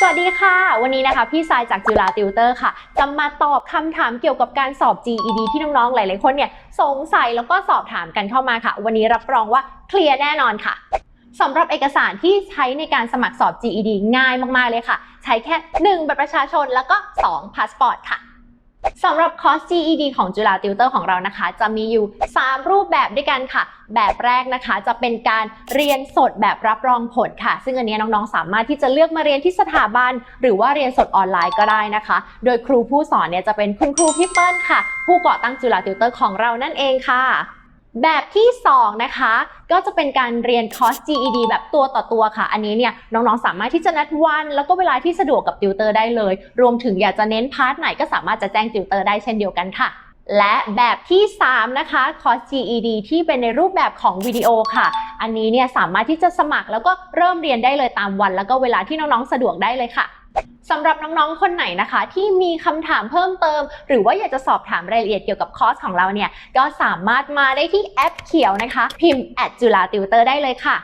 สวัสดีค่ะ วันนี้นะคะ พี่สายจากจุฬาติวเตอร์ค่ะ จะมาตอบคำถามเกี่ยวกับการสอบ GED ที่น้องๆ หลายๆ คนเนี่ยสงสัยแล้วก็สอบถามกันเข้ามาค่ะ วันนี้รับรองว่าเคลียร์แน่นอนค่ะสำหรับเอกสารที่ใช้ในการสมัครสอบ GED ง่ายมากๆเลยค่ะ ใช้แค่ 1 บัตรประชาชนแล้วก็ 2 พาสปอร์ตค่ะ สำหรับคอร์ส GED ของจุฬาติวเตอร์ของเรานะคะ จะมีอยู่ 3 รูปแบบด้วยกันค่ะ แบบแรกนะคะ จะเป็นการเรียนสดแบบรับรองผลค่ะ ซึ่งอันนี้น้องๆ สามารถที่จะเลือกมาเรียนที่สถาบัน หรือว่าเรียนสดออนไลน์ก็ได้นะคะ โดยครูผู้สอนเนี่ยจะเป็นคุณครูพี่เปิ้ลค่ะ ผู้ก่อตั้งจุฬาติวเตอร์ของเรานั่นเองค่ะ แบบที่2นะคะก็จะเป็นการเรียนคอร์ส GED แบบตัวต่อตัวค่ะ อันนี้เนี่ยน้องๆสามารถที่จะนัดวัน แล้วก็เวลาที่สะดวกกับติวเตอร์ได้เลย รวมถึงอยากจะเน้นพาร์ทไหนก็สามารถจะแจ้งติวเตอร์ได้เช่นเดียวกันค่ะ และแบบที่ 3 นะคะคอร์ส GED ที่เป็นในรูปแบบของวิดีโอค่ะ อันนี้เนี่ยสามารถที่จะสมัครแล้วก็เริ่มเรียนได้เลยตามวัน แล้วก็เวลาที่น้องๆสะดวกได้เลยค่ะ สำหรับน้องๆ คนไหนนะคะ ที่มีคำถามเพิ่มเติม หรือว่าอยากจะสอบถามรายละเอียดเกี่ยวกับคอร์สของเราเนี่ย ก็สามารถมาได้ที่แอปเขียวนะคะ พิมพ์จุฬาติวเตอร์ได้เลยค่ะ